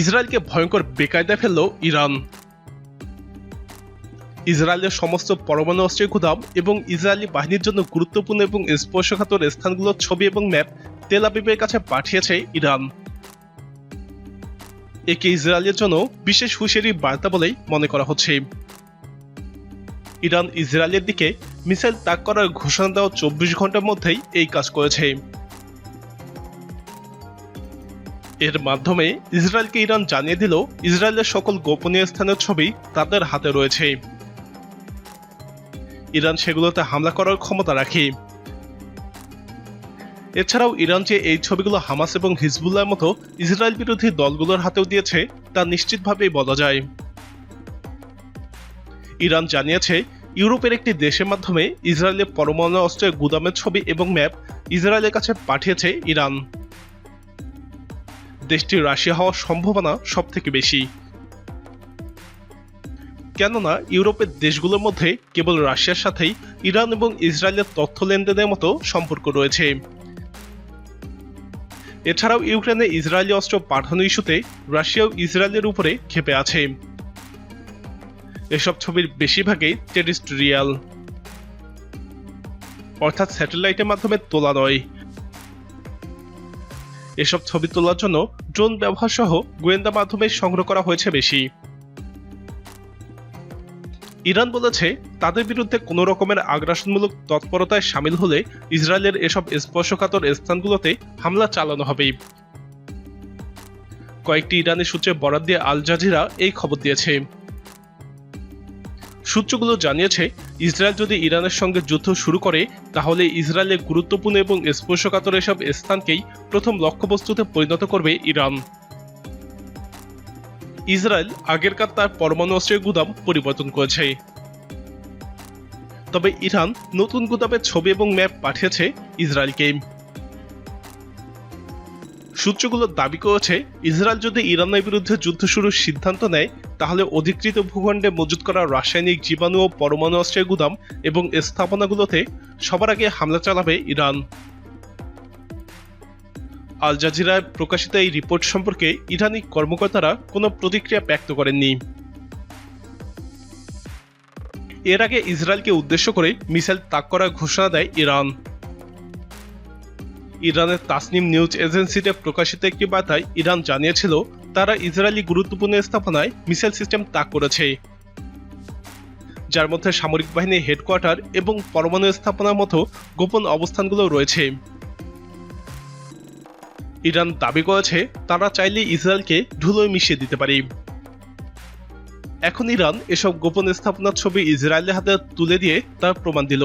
ইসরায়েলকে ভয়ঙ্কর বেকায়দায় ফেলল ইরান। ইসরায়েলের সমস্ত পরমাণু অস্ত্রের গুদাম এবং ইসরায়েলি বাহিনীর জন্য গুরুত্বপূর্ণ এবং স্পর্শকাতর স্থানগুলোর ছবি এবং ম্যাপ তেল আবিবের কাছে পাঠিয়েছে ইরান। একে ইসরায়েলের জন্য বিশেষ হুঁশিয়ারি বার্তা বলেই মনে করা হচ্ছে। ইরান ইসরায়েলের দিকে মিসাইল তাক করার ঘোষণা দেওয়া চব্বিশ ঘণ্টার মধ্যেই এই কাজ করেছে। এর মাধ্যমে ইসরায়েলকে ইরান জানিয়ে দিল ইসরায়েলের সকল গোপনীয় স্থানের ছবি তাদের হাতে রয়েছে। ইরান সেগুলোতে হামলা করার ক্ষমতা রাখে। এছাড়াও ইরান যে এই ছবিগুলো হামাস এবং হিজবুল্লার মতো ইসরায়েল বিরোধী দলগুলোর হাতেও দিয়েছে, তা নিশ্চিতভাবেই বলা যায়। ইরান জানিয়েছে, ইউরোপের একটি দেশের মাধ্যমে ইসরায়েলের পরমাণু অস্ত্রের গুদামের ছবি এবং ম্যাপ ইসরায়েলের কাছে পাঠিয়েছে ইরান। দেশটি রাশিয়া হওয়ার সম্ভাবনা সব থেকে বেশি। কেননা, ইউরোপের দেশগুলোর মধ্যে কেবল রাশিয়ার সাথেই ইরান এবং ইসরায়েলের তথ্য লেনদেনের মতো সম্পর্ক রয়েছে। এছাড়াও ইউক্রেনে ইসরায়েলি অস্ত্র পাঠানো ইস্যুতে রাশিয়াও ইসরায়েলের উপরে ক্ষেপে আছে। এসব ছবির বেশিরভাগই টেরিস্ট্রিয়াল অর্থাৎ স্যাটেলাইটের মাধ্যমে তোলা নয়। এসব ছবি তোলার জন্য ড্রোন ব্যবহার সহ গোয়েন্দা মাধ্যমে সংগ্রহ করা হয়েছে বেশি। ইরান বলেছে, তাদের বিরুদ্ধে কোনো রকমের আগ্রাসনমূলক তৎপরতায় সামিল হলে ইসরায়েলের এসব স্পর্শকাতর স্থানগুলোতে হামলা চালানো হবে কয়েকটি ইরানি সূত্রে বরাদ দিয়ে আল জাজিরা এই খবর দিয়েছে। সূত্রগুলো জানিয়েছে ইসরায়েল যদি ইরানের সঙ্গে যুদ্ধ শুরু করে, তাহলে ইসরায়েলের গুরুত্বপূর্ণ এবং স্পর্শকাতর এসব স্থানকেই প্রথম লক্ষ্যবস্তুতে পরিণত করবে ইরান। ইসরায়েল আগেরকার তার পরমাণু অস্ত্রের গুদাম পরিবর্তন করেছে। তবে ইরান নতুন গুদামের ছবি এবং ম্যাপ পাঠিয়েছে ইসরায়েলকে। সূত্রগুলো দাবি করেছে, ইসরায়েল যদি ইরানের বিরুদ্ধে যুদ্ধ শুরুর সিদ্ধান্ত নেয়, তাহলে অধিকৃত ভূখণ্ডে মজুত করা রাসায়নিক জীবাণু ও পরমাণু অস্ত্রের গুদাম এবং স্থাপনাগুলোতে সবার আগে হামলা চালাবে ইরান। আল জাজিরায় প্রকাশিত এই রিপোর্ট সম্পর্কে ইরানি কর্মকর্তারা কোনো প্রতিক্রিয়া ব্যক্ত করেননি। এর আগে ইসরায়েলকে উদ্দেশ্য করে মিসাইল তাক করার ঘোষণা দেয় ইরান। ইরানের তাসনিম নিউজ এজেন্সিতে প্রকাশিত একটি বার্তায় ইরান জানিয়েছিল, তারা ইসরায়েলি গুরুত্বপূর্ণ স্থাপনায় মিসাইল সিস্টেম তাক করেছে। যার মধ্যে সামরিক বাহিনীর হেডকোয়ার্টার এবং পরমাণু স্থাপনার মতো গোপন অবস্থানগুলো রয়েছে। ইরান দাবি করেছে, তারা চাইলে ইসরায়েলকে ধুলোয় মিশিয়ে দিতে পারে। এখন ইরান এসব গোপন স্থাপনার ছবি ইসরায়েলের হাতে তুলে দিয়ে তার প্রমাণ দিল।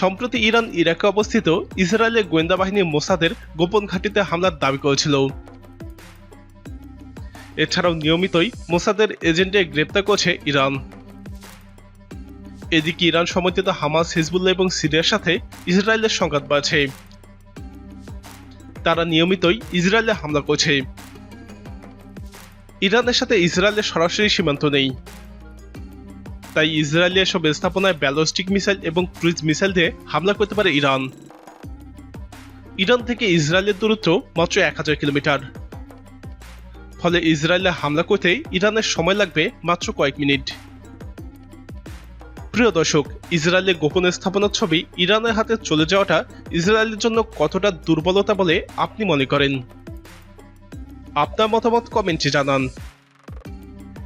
সম্প্রতি ইরান ইরাকে অবস্থিত ইসরায়েলের গোয়েন্দা বাহিনী মোসাদের গোপন ঘাঁটিতে হামলার দাবি করেছিল। এছাড়াও নিয়মিতই মোসাদের এজেন্টে গ্রেপ্তার করছে ইরান। এদিকে ইরান সমর্থিত হামাস, হিজবুল্লাহ এবং সিরিয়ার সাথে ইসরায়েলের সংঘাত বাড়ছে। তারা নিয়মিতই ইসরায়েলে হামলা করছে। ইরানের সাথে ইসরায়েলের সরাসরি সীমান্ত নেই। তাই ইসরায়েলি এসব স্থাপনায় ব্যালিস্টিক মিসাইল এবং ক্রুইজ মিসাইল দিয়ে হামলা করতে পারে ইরান। ইরান থেকে ইসরায়েলের দূরত্ব মাত্র এক হাজার কিলোমিটার। ফলে ইসরায়েলে হামলা করতে ইরানের সময় লাগবে মাত্র কয়েক মিনিট। প্রিয় দর্শক, ইসরায়েলের গোপন স্থাপনার ছবি ইরানের হাতে চলে যাওয়াটা ইসরায়েলের জন্য কতটা দুর্বলতা বলে আপনি মনে করেন? আপনার মতামত কমেন্টে জানান।